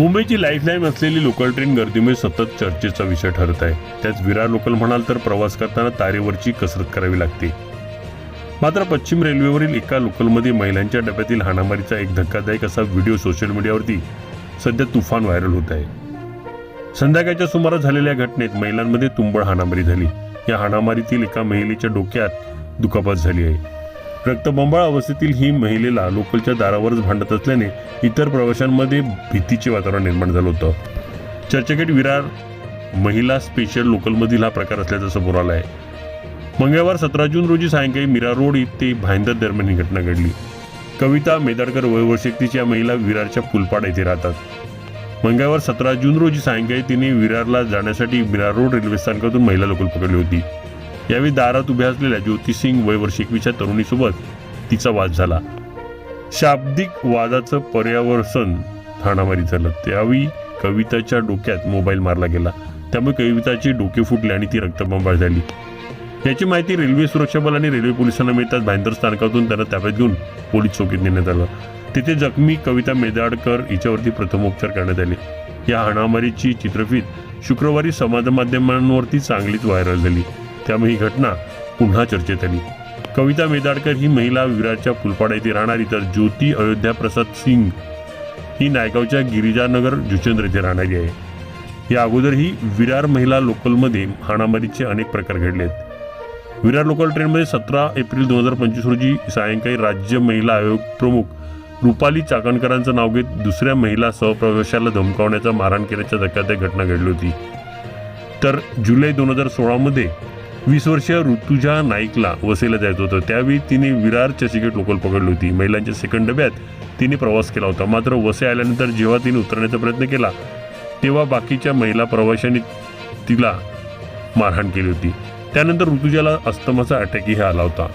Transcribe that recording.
मुंबईची लाईफलाईन असलेली local train गर्दीमुळे सतत चर्चेचा विषय ठरत आहे. त्याच विरार लोकल म्हणाल तर प्रवास करताना तारेवरची कसरत करावी लागते. मात्र पश्चिम रेल्वेवरील एका लोकलमध्ये महिलांच्या डब्यातील हाणामारीचा एक धक्कादायक असा व्हिडिओ सोशल मीडियावरती सध्या तुफान व्हायरल होत आहे. संध्याकाळच्या सुमारास झालेल्या घटनेत महिलांमध्ये तुंबळ हाणामारी झाली. या हाणामारीतील एका महिलेच्या डोक्यात दुखापत झाली आहे. रक्तबंबाळ अवस्थेतील ही महिलेला लोकलच्या दारावरच भांडत असल्याने इतर प्रवाशांमध्ये भीतीचे वातावरण निर्माण झालं होतं. चर्चगेट विरार महिला स्पेशल लोकलमधील हा प्रकार असल्याचं समोर आला आहे. मंगळवार सतरा जून रोजी सायंकाळी मीरा रोड इथे भाईंदर दरम्यान ही घटना घडली. कविता मेदाडकर वयवर्ष महिला विरारच्या फुलपाड येथे राहतात. मंगळवार सतरा जून रोजी सायंकाळी तिने विरारला जाण्यासाठी विरार रोड रेल्वे स्थानकातून महिला लोकल पकडली होती. यावेळी दारात उभ्या असलेल्या ज्योतिसिंग सिंग एकवीसच्या तरुणीसोबत तिचा वाद झाला. शाब्दिक वादाचं पर्यावरण हाणामारी झालं. त्यावेळी कविताच्या डोक्यात मोबाईल मारला गेला. त्यामुळे कविताचे डोके फुटले आणि ती रक्तबंबाळ झाली. याची माहिती रेल्वे सुरक्षा बल आणि रेल्वे पोलिसांना मिळताच भाईंदर स्थानकातून त्यांना ताब्यात घेऊन पोलीस चौकीत नेण्यात आलं. तिथे जखमी कविता मेदाडकर हिच्यावरती प्रथमोपचार करण्यात आले. या हाणामारीची चित्रफित शुक्रवारी समाज माध्यमांवरती चांगलीच व्हायरल झाली. त्यामुळे ही घटना पुन्हा चर्चेत आली. कविता मेदाडकर ही महिला विरारच्या फुलपाडा येथे राहणारी तर ज्योती अयोध्या प्रसाद सिंग ही नायगावच्या गिरिजानगर जुचंद्र येथे राहणारी आहे. या अगोदरही विरार महिला लोकलमध्ये हाणामारीचे अनेक प्रकार घडले आहेत विरार लोकल ट्रेनमध्ये सतरा एप्रिल दोन हजार पंचवीस रोजी सायंकाळी राज्य महिला आयोग प्रमुख रुपाली चाकणकरांचं नाव घेत दुसऱ्या महिला सहप्रवेशाला धमकावण्याचा मारहाण केल्याच्या धक्कादायक घटना घडली होती. तर जुलै दोन हजार सोळामध्ये वीस वर्षीय ऋतुजा नाईकला वसईला जायचं होतं. त्यावेळी तिने विरार चषिकेट लोकल पकडली होती. महिलांच्या सेकंड डब्यात तिने प्रवास केला होता. मात्र वसई आल्यानंतर जेव्हा तिने उतरण्याचा प्रयत्न केला तेव्हा बाकीच्या महिला प्रवाशांनी तिला मारहाण केली होती. त्यानंतर ऋतुजाला अस्तमाचा अटॅकही आला होता.